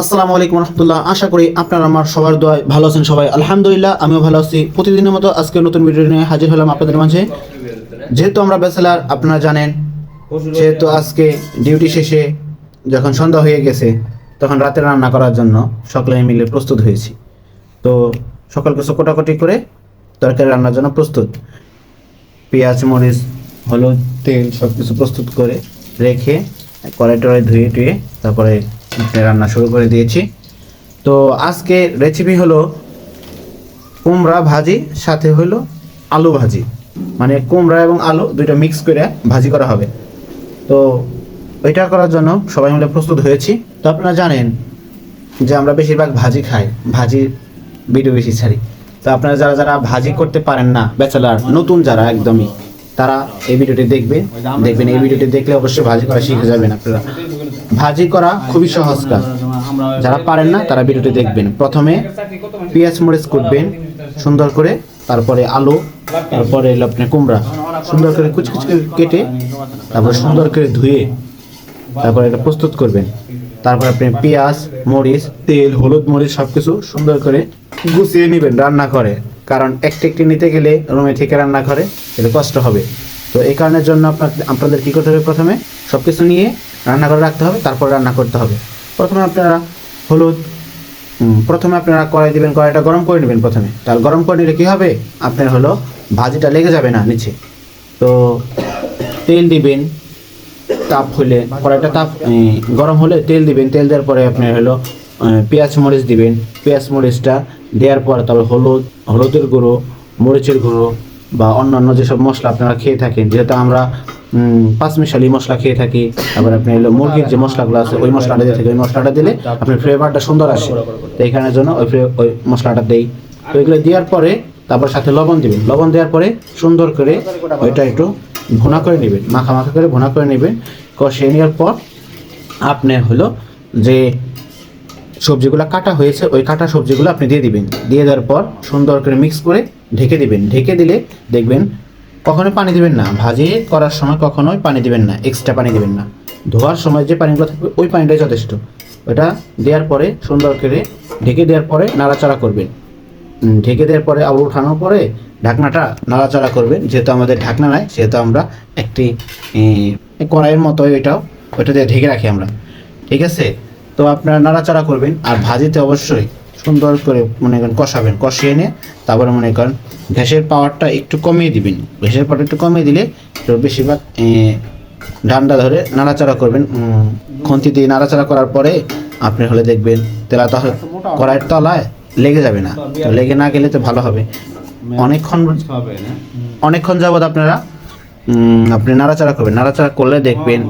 আসসালামু আলাইকুম রহমতুল্লাহ। আশা করি আপনারা আমার সবার দোয়ায় ভালো আছেন সবাই। আলহামদুলিল্লাহ, আমিও ভালো আছি। প্রতিদিনের মতো আজকে নতুন ভিডিও নিয়ে হাজির হলাম আপনাদের মাঝে। যেহেতু আমরা ব্যাচেলার, আপনারা জানেন, যেহেতু আজকে ডিউটি শেষে যখন সন্ধ্যা হয়ে গেছে, তখন রাতে রান্না করার জন্য সকলে মিলে প্রস্তুত হয়েছি। তো সকল কিছু কোটাকুটি করে তরকারি রান্নার জন্য প্রস্তুত। পেঁয়াজ, মরিচ, হলুদ, তেল সব কিছু প্রস্তুত করে রেখে কড়াই টড়াই ধুয়ে টুয়ে তারপরে রান্না শুরু করে দিয়েছি। তো আজকে রেসিপি হলো কুমড়া ভাজি, সাথে হলো আলু ভাজি। মানে কুমড়া এবং আলু দুইটা মিক্স করে ভাজি করা হবে। তো ওইটা করার জন্য সবাই মিলে প্রস্তুত হয়েছি। তো আপনারা জানেন যে আমরা বেশিরভাগ ভাজি খাই, ভাজি ভিডিও বেশি ছাড়ি। তো আপনারা যারা যারা ভাজি করতে পারেন না, ব্যাচেলার, নতুন যারা একদমই, তারা এই ভিডিওটি দেখবে। দেখবেন এই ভিডিওটি দেখলে অবশ্যই ভাজি করা শিখে যাবেন আপনারা। ভাজি করা খুবই সহজ কাজ। যারা পারেন না, তারা ভিডিওটি দেখবেন। প্রথমে পেঁয়াজ মরিচ কুটবেন, সুন্দর করে, তারপরে আলু, তারপরে হলো আপনার কুমড়া। সুন্দর করে কুচি কুচি করে কেটে, তারপরে সুন্দর করে ধুয়ে, তারপরে এটা প্রস্তুত করবেন। তারপর আপনি পেঁয়াজ, মরিচ, তেল, হলুদ মরিচ সব কিছু সুন্দর করে গুছিয়ে নেবেন, রান্না করে। কারণ একটি একটি নিতে গেলে রুমে থেকে রান্না করে এটা কষ্ট হবে। তো এই কারণের জন্য আপনার আপনাদের কী করতে হবে প্রথমে? সব কিছু নিয়ে রান্না করে রাখতে হবে তারপর রান্না করতে হবে। প্রথমে আপনারা হলুদ প্রথমে আপনারা কড়াই দিবেন কড়াইটা গরম করে নেবেন প্রথমে। তাহলে গরম করে নিলে কী হবে? আপনার হলো ভাজিটা লেগে যাবে না নিচে। তো তেল দিবেন তাপ হলে কড়াইটা তাপ গরম হলে তেল দিবেন। তেল দেওয়ার পরে আপনার হলো পেঁয়াজ মরিচ দিবেন। পেঁয়াজ মরিচটা দেওয়ার পর তারপর হলুদ হলুদের গুঁড়ো মরিচের গুঁড়ো বা অন্যান্য যেসব মশলা আপনারা খেয়ে থাকেন যেহেতু আমরা পাঁচমিশালি মশলা খেয়ে থাকি, তারপর আপনি হলো মুরগির যে মশলাগুলো আছে, ওই মশলাটা দিয়ে থাকি, ওই মশলাটা দিলে আপনার ফ্লেভারটা সুন্দর আসে। তো কারণের জন্য ওই ওই মশলাটা দেই। তো এগুলো দেওয়ার পরে তারপর সাথে লবণ দিবেন। লবণ দেওয়ার পরে সুন্দর করে ওইটা একটু ভুনা করে নেবেন, মাখা মাখা করে ভুনা করে নেবেন। কষিয়ে নেওয়ার পর আপনি হলো যে সবজিগুলো কাটা হয়েছে, ওই কাটা সবজিগুলো আপনি দিয়ে দিবেন। দিয়ে দেওয়ার পর সুন্দর করে মিক্স করে ঢেকে দিবেন। ঢেকে দিলে দেখবেন কখনো পানি দিবেন না। ভাজি করার সময় কখনোই পানি দিবেন না। এক্সট্রা পানি দিবেন না। ধোয়ার সময় যে পানিগুলো থাকবে, ওই পানিটাই যথেষ্ট। ওটা দেওয়ার পরে সুন্দর করে ঢেকে দেওয়ার পরে নাড়াচাড়া করবেন। ঢেকে দেওয়ার পরে আবার উঠানোর পরে ঢাকনাটা নাড়াচাড়া করবেন। যেহেতু আমাদের ঢাকনা নাই, সেহেতু আমরা একটি কড়াইয়ের মতো এটাও ওইটা দিয়ে ঢেকে রাখি আমরা। ঠিক আছে? তো আপনারা নাড়াচাড়া করবেন। আর ভাজিতে অবশ্যই সুন্দর করে মনে করেন কষাবেন কষিয়ে এনে তারপরে মনে করেন গ্যাসের পাওয়ারটা একটু কমিয়ে দিবেন। গ্যাসের পাওয়ারটা একটু কমিয়ে দিলে তো বেশিরভাগ ডান্ডা ধরে নাড়াচাড়া করবেন। খুন্তি দিয়ে নাড়াচাড়া করার পরে আপনি হলে দেখবেন তেলা তো কড়াইয়ের তলায় লেগে যাবে না। তো লেগে না গেলে তো ভালো হবে। অনেকক্ষণ অনেকক্ষণ যাবৎ আপনারা উম, আপনি নাড়াচাড়া করবেন। নাড়াচাড়া করলে দেখবেন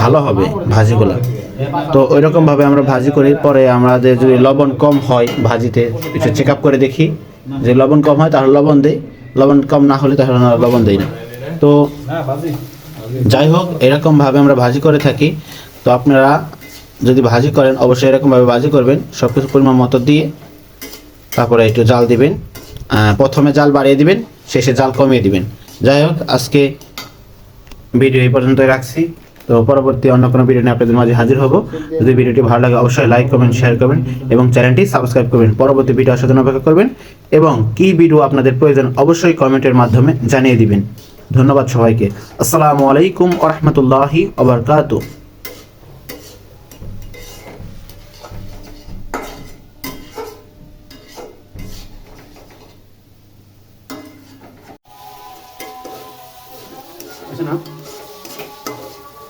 ভালো হবে ভাজিগুলো। তো ওই রকম ভাবে আমরা ভাজি করি, পরে আমাদের যদি লবণ কম হয় ভাজিতে, একটু চেক আপ করে দেখি যে লবণ কম হয় তাহলে লবণ দেই, লবণ কম না হলে তাহলে লবণ দিই না। তো যাই হোক এরকম ভাবে আমরা ভাজি করে থাকি। তো আপনারা যদি ভাজি করেন, অবশ্যই এরকম ভাবে ভাজি করবেন সব কিছু পরিমাণ মতো দিয়ে তারপরে একটু জাল দিবেন। প্রথমে জাল বাড়িয়ে দিবেন, শেষে জাল কমিয়ে দিবেন। যাই হোক, আজকে ভিডিও এই পর্যন্তই রাখছি। তো পরবর্তী অন্য কোনো ভিডিও নিয়ে আপনাদের মাঝে হাজির হব। যদি ভিডিওটি ভালো লাগে, অবশ্যই লাইক করবেন শেয়ার করবেন এবং চ্যানেলটি সাবস্ক্রাইব করবেন। পরবর্তী ভিডিও আসার জন্য অপেক্ষা করবেন এবং কি ভিডিও আপনাদের প্রয়োজন অবশ্যই কমেন্টের মাধ্যমে জানিয়ে দিবেন। ধন্যবাদ সবাইকে। আসসালামু আলাইকুম ওরহমতুল্লাহি ওবরকাতু।